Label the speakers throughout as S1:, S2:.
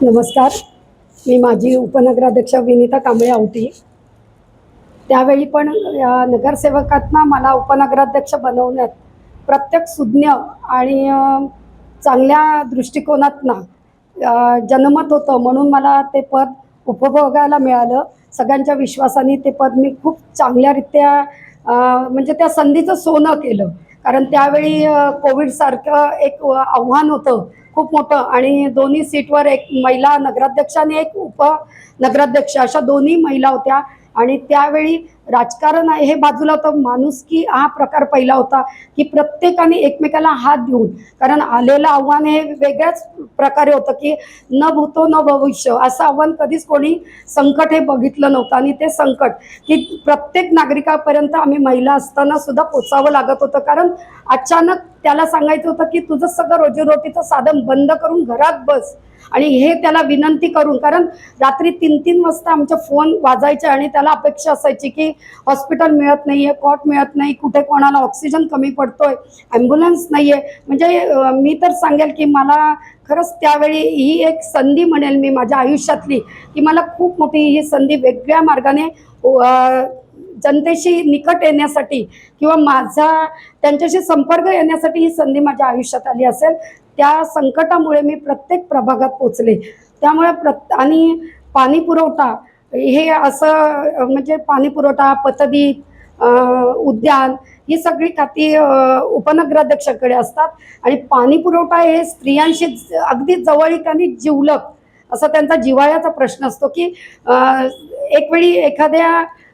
S1: नमस्कार. मी माझी उपनगराध्यक्ष विनिता कांबळे आवटी त्यावेळी पण या नगरसेवकांना मला उपनगराध्यक्ष बनवण्यात प्रत्येक सुज्ञ आणि चांगल्या दृष्टिकोनातनं जनमत होतं म्हणून मला ते पद उपभोगायला मिळालं. सगळ्यांच्या विश्वासाने ते पद मी खूप चांगल्यारीत्या म्हणजे त्या संधीचं सोनं केलं. कारण त्यावेळी कोविडसारखं एक आव्हान होतं खूप मोठं. आणि दोन्ही सीटवर एक महिला नगराध्यक्ष आणि एक उप नगराध्यक्ष अशा दोन्ही महिला होत्या. आणि त्यावेळी राजकारण आहे. हे बाजूला तर माणुसकी हा प्रकार पहिला होता की प्रत्येकाने एकमेकाला हात देऊन कारण आलेलं आव्हान हे वेगळ्याच प्रकारे होतं की न भूतो न भविष्य. असं आव्हान कधीच कोणी संकट हे बघितलं नव्हतं. आणि ते संकट की प्रत्येक नागरिकापर्यंत आम्ही महिला असताना सुद्धा पोचावं लागत होतं. कारण अचानक त्याला सांगायचं होतं की तुझं सगळं रोजीरोटीचं साधन बंद करून घरात बस. आणि हे त्याला विनंती करून कारण रात्री तीन तीन वाजता आमचे फोन वाजायचे आणि त्याला अपेक्षा असायची की हॉस्पिटल मिळत नाही आहे कॉट मिळत नाही कुठे कोणाला ऑक्सिजन कमी पडतोय ॲम्ब्युलन्स नाही आहे म्हणजे मी तर सांगेल की मला खरंच त्यावेळी ही एक संधी म्हणेल मी माझ्या आयुष्यातली की मला खूप मोठी ही संधी वेगळ्या मार्गाने जनतेशी निकट येण्यासाठी किंवा माझा त्यांच्याशी संपर्क येण्यासाठी ही संधी माझ्या आयुष्यात आली असेल. त्या संकटामुळे मी प्रत्येक प्रभागात पोचले त्यामुळे प्रत आणि पाणी पुरवठा हे असं म्हणजे पाणी पुरवठा पतदीप उद्यान ही सगळी खाती उपनगराध्यक्षाकडे असतात. आणि पाणी पुरवठा हे स्त्रियांशी अगदी जवळीक आणि जिवलक असा त्यांचा जिव्हाळ्याचा प्रश्न असतो की एक वेळी एखाद्या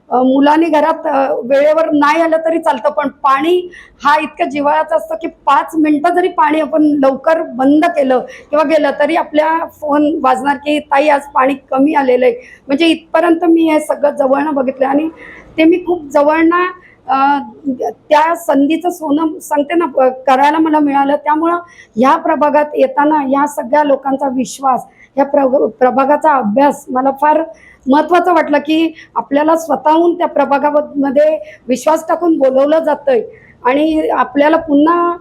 S1: मुलाने घरात वेळेवर नाही आलं तरी चालतं पण पाणी हा इतकं जिव्हाळ्याचं असतं की पाच मिनटं जरी पाणी आपण लवकर बंद केलं किंवा गेलं तरी आपल्या फोन वाजणार की ताई आज पाणी कमी आलेलं आहे म्हणजे इथपर्यंत मी हे सगळं जवळनं बघितलं आणि ते मी खूप जवळनं त्या संधीचं सोनं सांगते ना करायला मला मिळालं. त्यामुळं ह्या प्रभागात येताना ह्या सगळ्या लोकांचा विश्वास ह्या प्र प्रभागाचा अभ्यास मला फार महत्त्वाचं वाटलं की आपल्याला स्वतःहून त्या प्रभागामध्ये विश्वास टाकून बोलवलं जातंय. आणि आपल्याला पुन्हा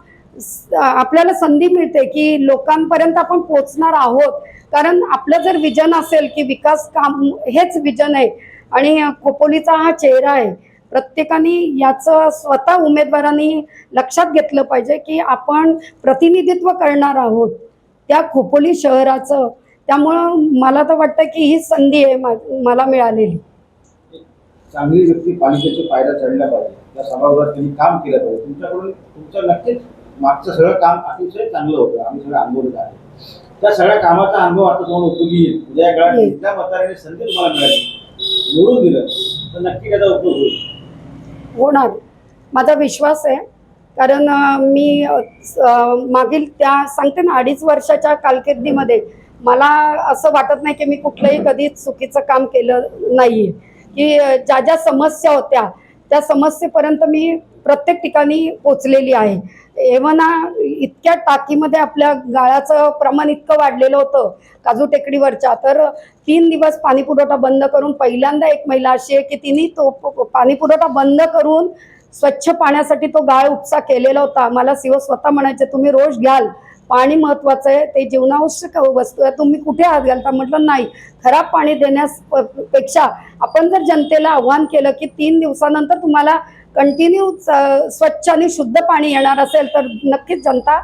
S1: आपल्याला संधी मिळते की लोकांपर्यंत आपण पोचणार आहोत. कारण आपलं जर विजन असेल की विकास काम हेच विजन आहे आणि खोपोलीचा हा चेहरा आहे प्रत्येकाने याचं स्वतः उमेदवारांनी लक्षात घेतलं पाहिजे की आपण प्रतिनिधित्व करणार आहोत. त्या खोपोली शहराचं त्यामुळं मला तर वाटतं की ही संधी आहे मला मिळालेली.
S2: चांगली व्यक्ती पालिकेच्या पायऱ्या चढल्या पाहिजे. त्या सभागृहात त्यांनी काम केलं पाहिजे. तुमच्याकडून तुमचं नक्कीच मागचं सगळं काम अतिशय चांगलं होतं. आम्ही सगळं अनुभवलं आहे त्या सगळ्या कामाचा अनुभव आता तुम्हाला उपयोगी येईल. उद्या काळात मतदाराने संधी तुम्हाला मिळाली. निवडून दिलं. तर नक्की त्याचा उपयोग होईल.
S1: होणार. माझा विश्वास आहे. कारण मी मागील त्या सांगते ना अडीच वर्षाच्या कारकिर्दीमध्ये मला असं वाटत नाही की मी कुठलंही कधी चुकीचं काम केलं नाही की ज्या ज्या समस्या होत्या त्या समस्येपर्यंत मी प्रत्येक ठिकाणी पोचलेली आहे. एव्हना इतक्या टाकीमध्ये आपल्या गाळाचं प्रमाण इतकं वाढलेलं होतं काजू टेकडीवरच्या. तर तीन दिवस पाणीपुरवठा बंद करून पहिल्यांदा एक महिला अशी आहे की तिने तो पाणीपुरवठा बंद करून स्वच्छ पाण्यासाठी तो गाळ उपसा केलेला होता. मला सीओ स्वतः म्हणायचे तुम्ही रोज घ्याल पाणी महत्वाचं आहे ते जीवनावश्यक वस्तू आहे. तुम्ही कुठे हात घालता? म्हटलं नाही. खराब पाणी देण्यास पेक्षा आपण जर जनतेला आव्हान केलं की तीन दिवसानंतर तुम्हाला कंटिन्यू स्वच्छ आणि शुद्ध पाणी येणार असेल तर नक्कीच जनता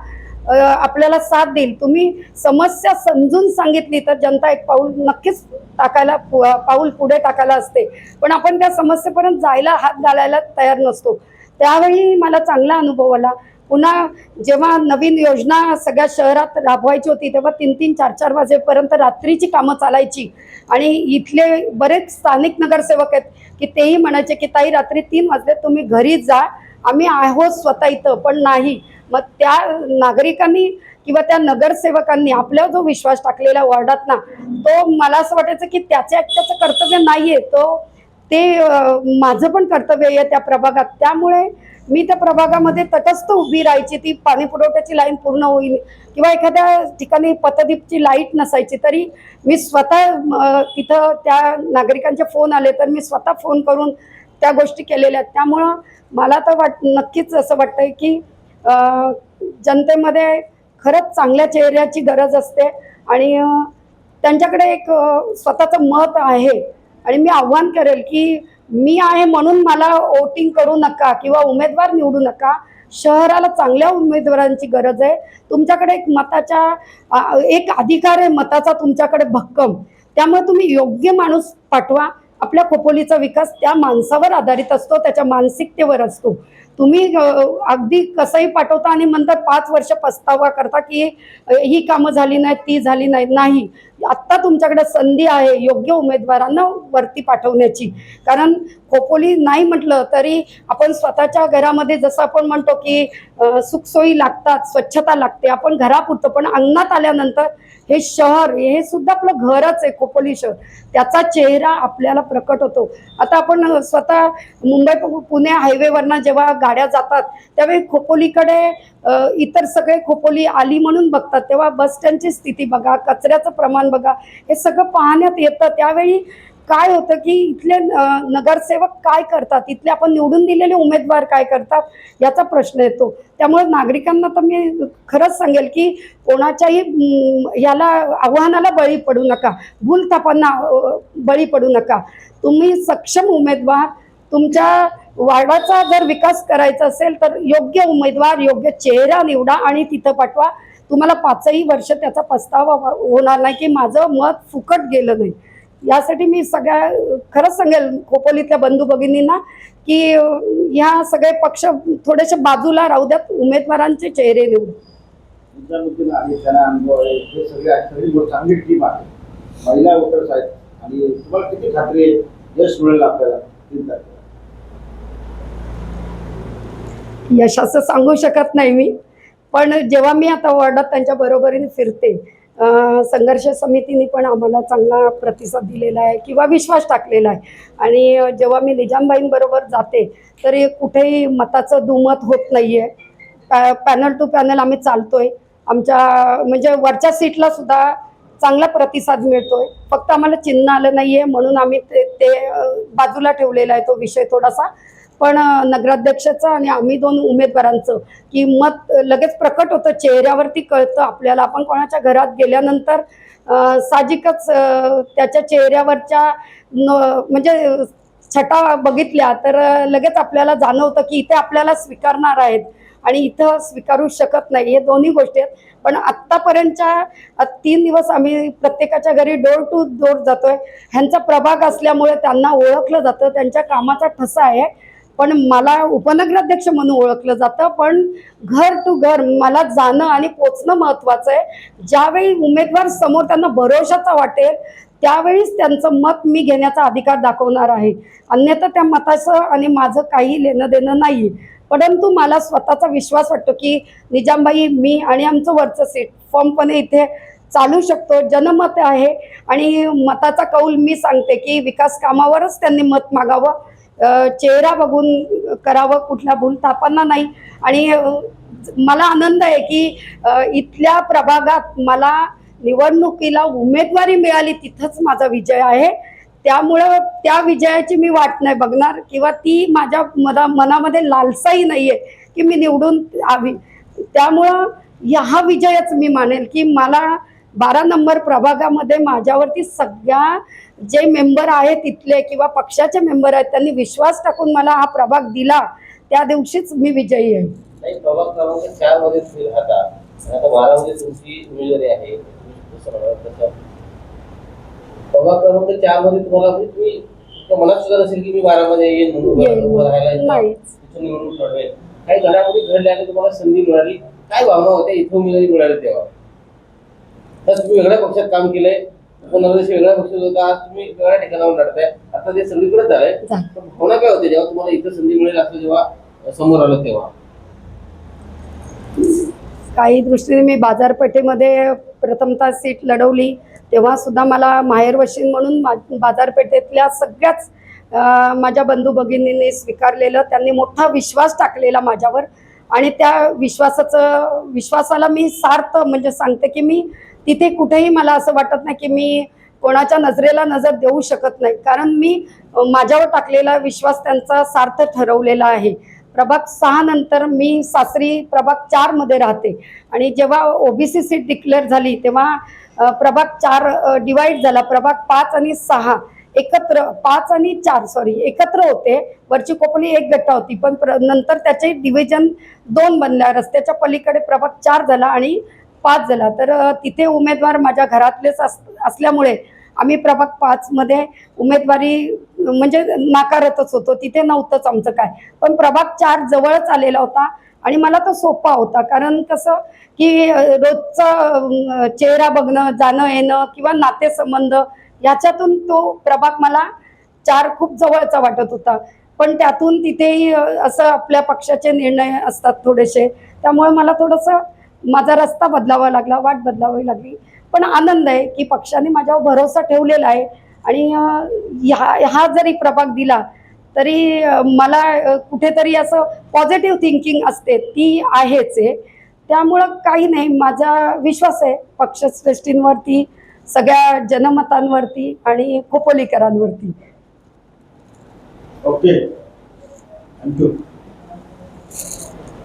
S1: आपल्याला साथ देईल. तुम्ही समस्या समजून सांगितली तर जनता एक पाऊल नक्कीच टाकायला पु- पाऊल पुढे टाकायला असते. पण आपण त्या समस्येपर्यंत जायला हात घालायला तयार नसतो. त्यावेळी मला चांगला अनुभव आला. पुन्हा जेव्हा नवीन योजना सगळ्या शहरात राबवायची होती तेव्हा तीन तीन चार चार वाजेपर्यंत रात्रीची कामं चालायची. आणि इथले बरेच स्थानिक नगरसेवक आहेत की तेही म्हणायचे की ताई रात्री तीन वाजले तुम्ही घरी जा. आम्ही आहोत स्वतः इथं पण नाही. मग त्या नागरिकांनी किंवा त्या नगरसेवकांनी आपल्यावर जो विश्वास टाकलेला वॉर्डात ना तो मला असं वाटायचं की त्याच्या एकट्याचं कर्तव्य नाहीये. तो ते माझं पण कर्तव्य आहे त्या प्रभागात. त्यामुळे मी त्या प्रभागामध्ये तटस्थ उभी राहायची ती पाणी पुरवठ्याची लाईन पूर्ण होईल किंवा एखाद्या ठिकाणी पतदीपची लाइट नसायची तरी मी स्वतः तिथं त्या नागरिकांचे फोन आले तर मी स्वतः फोन करून त्या गोष्टी केलेल्या आहेत. त्यामुळं मला तर वाट नक्कीच असं वाटतंय की जनतेमध्ये खरंच चांगल्या चेहऱ्याची गरज असते आणि त्यांच्याकडे एक स्वतःचं मत आहे. आणि मी आव्हान करेल की मी आहे म्हणून मला वोटिंग करू नका किंवा उमेदवार निवडू नका. शहराला चांगल्या उमेदवारांची गरज आहे. तुमच्याकडे एक मताच्या एक अधिकार आहे मताचा तुमच्याकडे भक्कम. त्यामुळे तुम्ही योग्य माणूस पाठवा. आपल्या खोपोलीचा विकास त्या माणसावर आधारित असतो त्याच्या मानसिकतेवर असतो. तुम्ही अगदी कसंही पाठवता आणि म्हणतात पाच वर्ष पस्तावा करता की ही कामं झाली नाहीत ती झाली नाहीत नाही. आत्ता तुमच्याकडे संधी आहे योग्य उमेदवारांना वरती पाठवण्याची. कारण खोपोली नाही म्हटलं तरी आपण स्वतःच्या घरामध्ये जसं आपण म्हणतो की सुखसोयी लागतात स्वच्छता लागते आपण घरापुरतं. पण अंगणात आल्यानंतर हे शहर हे सुद्धा आपलं घरच आहे खोपोली शहर. त्याचा चेहरा आपल्याला प्रकट होतो. आता आपण स्वतः मुंबई पुणे हायवेवरनं जेव्हा गाड्या जातात. त्यावेळी खोपोलीकडे इतर सगळे खोपोली आली म्हणून बघतात. तेव्हा बस स्टँडची स्थिती बघा कचऱ्याचं प्रमाण बघा हे सगळं पाहण्यात येतं. त्यावेळी काय होतं की इथले नगरसेवक काय करतात? इथले आपण निवडून दिलेले उमेदवार काय करतात? याचा प्रश्न येतो. त्यामुळे नागरिकांना तर मी खरंच सांगेल की कोणाच्याही याला आव्हानाला बळी पडू नका. भूलथापांना बळी पडू नका. तुम्ही सक्षम उमेदवार तुमच्या वार्डाचा जर विकास करायचा असेल तर योग्य उमेदवार योग्य चेहरा निवडा आणि तिथं पाठवा. तुम्हाला पाचही वर्ष त्याचा पस्तावा होणार नाही की माझं मत फुकट गेलं नाही. यासाठी मी सगळ्या खरंच सांगेल खोपोलीतल्या बंधू भगिनींना की ह्या सगळे पक्ष थोडेसे बाजूला राहू द्यात उमेदवारांचे चेहरे निवडू.
S2: महिला वोटर्स आहेत आणि तुम्हाला किती खात्री आहे यश मिळेल आपल्याला तीन तारखेला
S1: यश असं सांगू शकत नाही मी. पण जेव्हा मी आता वॉर्डात त्यांच्या बरोबरीने फिरते संघर्ष समितीने पण आम्हाला चांगला प्रतिसाद दिलेला आहे किंवा विश्वास टाकलेला आहे. आणि जेव्हा मी निजामबाईंबरोबर जाते तरी कुठेही मताचं दुमत होत नाही आहे पॅनल टू पॅनल आम्ही चालतोय. आमच्या म्हणजे वरच्या सीटला सुद्धा चांगला प्रतिसाद मिळतोय. फक्त आम्हाला चिन्ह आलं नाही आहे म्हणून आम्ही ते ते बाजूला ठेवलेला आहे तो विषय थोडासा. पण नगराध्यक्षाचं आणि आम्ही दोन उमेदवारांचं की मत लगेच प्रकट होतं चेहऱ्यावरती कळतं आपल्याला. आपण कोणाच्या घरात गेल्यानंतर साहजिकच त्याच्या चेहऱ्यावरच्या न म्हणजे छटा बघितल्या तर लगेच आपल्याला जाणवतं की इथे आपल्याला स्वीकारणार आहेत आणि इथं स्वीकारू शकत नाही. हे दोन्ही गोष्टी आहेत. पण आत्तापर्यंतच्या तीन दिवस आम्ही प्रत्येकाच्या घरी डोर टू डोर जातोय. ह्यांचा प्रभाग असल्यामुळे त्यांना ओळखलं जातं. त्यांच्या कामाचा ठसा आहे. पण मला उपनगराध्यक्ष म्हणून ओळखलं जातं पण घर टू घर मला जाणं आणि पोचणं महत्त्वाचं आहे. ज्यावेळी उमेदवार समोर त्यांना भरोशाचा वाटेल त्यावेळीच त्यांचं मत मी घेण्याचा अधिकार दाखवणार आहे. अन्यथा त्या मताचं आणि माझं काही लेणं देणं नाही. परंतु मला स्वतःचा विश्वास वाटतो की निजामबाई मी आणि आमचं वरचं सीट फॉर्मपणे इथे चालू शकतो. जनमत आहे आणि मताचा कौल मी सांगते की विकास कामावरच त्यांनी मत मागावं. चेहरा बघून करावं कुठल्या भूलथापांना नाही. आणि मला आनंद आहे की इथल्या प्रभागात मला निवडणुकीला उमेदवारी मिळाली तिथंच माझा विजय आहे. त्यामुळं त्या विजयाची मी वाट नाही बघणार किंवा ती माझ्या मना मनामध्ये लालसाही नाही आहे की मी निवडून आवी. त्यामुळं हा विजयच मी मानेल की मला बारा नंबर प्रभागामध्ये माझ्यावरती सगळ्या जे मेंबर आहेत तिथले किंवा पक्षाचे मेंबर आहेत त्यांनी विश्वास टाकून मला हा प्रभाग दिला. त्या दिवशीच मी विजयी आहे.
S3: म्हणजे तुम्ही तुमच्या मनात सुद्धा नसेल की मी बारामध्ये येईन म्हणून
S1: येईल
S3: उभं राहायला इथं-
S1: नाही
S3: इथं निवडणूक लढवेल. काही घडामोडी घडल्या तुम्हाला संधी मिळाली. काय भावना होत्या? इथं उमेदवारी मिळाली तेव्हा. तर तुम्ही वेगळ्या पक्षात काम केलंय उपनगराध्यक्ष वेगळ्या पक्षात होता आज तुम्ही वेगळ्या ठिकाणावर लढताय. आता ते सगळीकडे झालंय. भावना काय होते जेव्हा तुम्हाला इथं संधी मिळेल असं जेव्हा समोर आलं तेव्हा?
S1: काही दृष्टीने मी बाजारपेठेमध्ये प्रथमतः सीट लढवली तेव्हा सुद्धा मला माहेर वशीन म्हणून बाजारपेठेतल्या सगळ्याच माझ्या बंधू भगिनींनी स्वीकारलेलं त्यांनी मोठा विश्वास टाकलेला माझ्यावर. आणि त्या विश्वासाचं विश्वासाला मी सार्थ म्हणजे सांगते की मी तिथे कुठेही मला असं वाटत नाही की मी कोणाच्या नजरेला नजर देऊ शकत नाही. कारण मी माझ्यावर टाकलेला विश्वास त्यांचा सार्थ ठरवलेला आहे. प्रभाग सहा नंतर मी सासरी प्रभाग चारमध्ये राहते. आणि जेव्हा ओबीसी सीट डिक्लेअर झाली तेव्हा प्रभाग चार डिवाइड झाला. प्रभाग पाच आणि सहा एकत्र पाच आणि चार सॉरी एकत्र होते. वरची कोपली एक गट्टा होती. पण प्र, नंतर त्याचे डिव्हिजन दोन बनल्या. रस्त्याच्या पलीकडे प्रभाग चार झाला आणि पाच झाला तर तिथे उमेदवार माझ्या घरातलेच अस असल्यामुळे आम्ही प्रभाग पाचमध्ये उमेदवारी म्हणजे नाकारतच होतो. तिथे नव्हतंच आमचं काय. पण प्रभाग चार जवळच आलेला होता आणि मला तो सोपा होता. कारण कसं की रोजचा रोजचं चेहरा बघणं जाणं येणं किंवा नातेसंबंध याच्यातून तो प्रभाग मला चार खूप जवळचा वाटत होता. पण त्यातून तिथेही असं आपल्या पक्षाचे निर्णय असतात थोडेसे. त्यामुळे मला थोडंसं माझा रस्ता बदलावा लागला वाट बदलावी लागली. पण आनंद आहे की पक्षाने माझ्यावर भरोसा ठेवलेला आहे. आणि ह्या हा जरी प्रभाग दिला तरी मला कुठेतरी असं पॉझिटिव्ह थिंकिंग असते. ती आहेच आहे. त्यामुळं काही नाही. माझा विश्वास आहे पक्षश्रेष्ठींवरती सगळ्या जनमतांवरती आणि खोपोलीकरांवरती.
S2: Okay thank you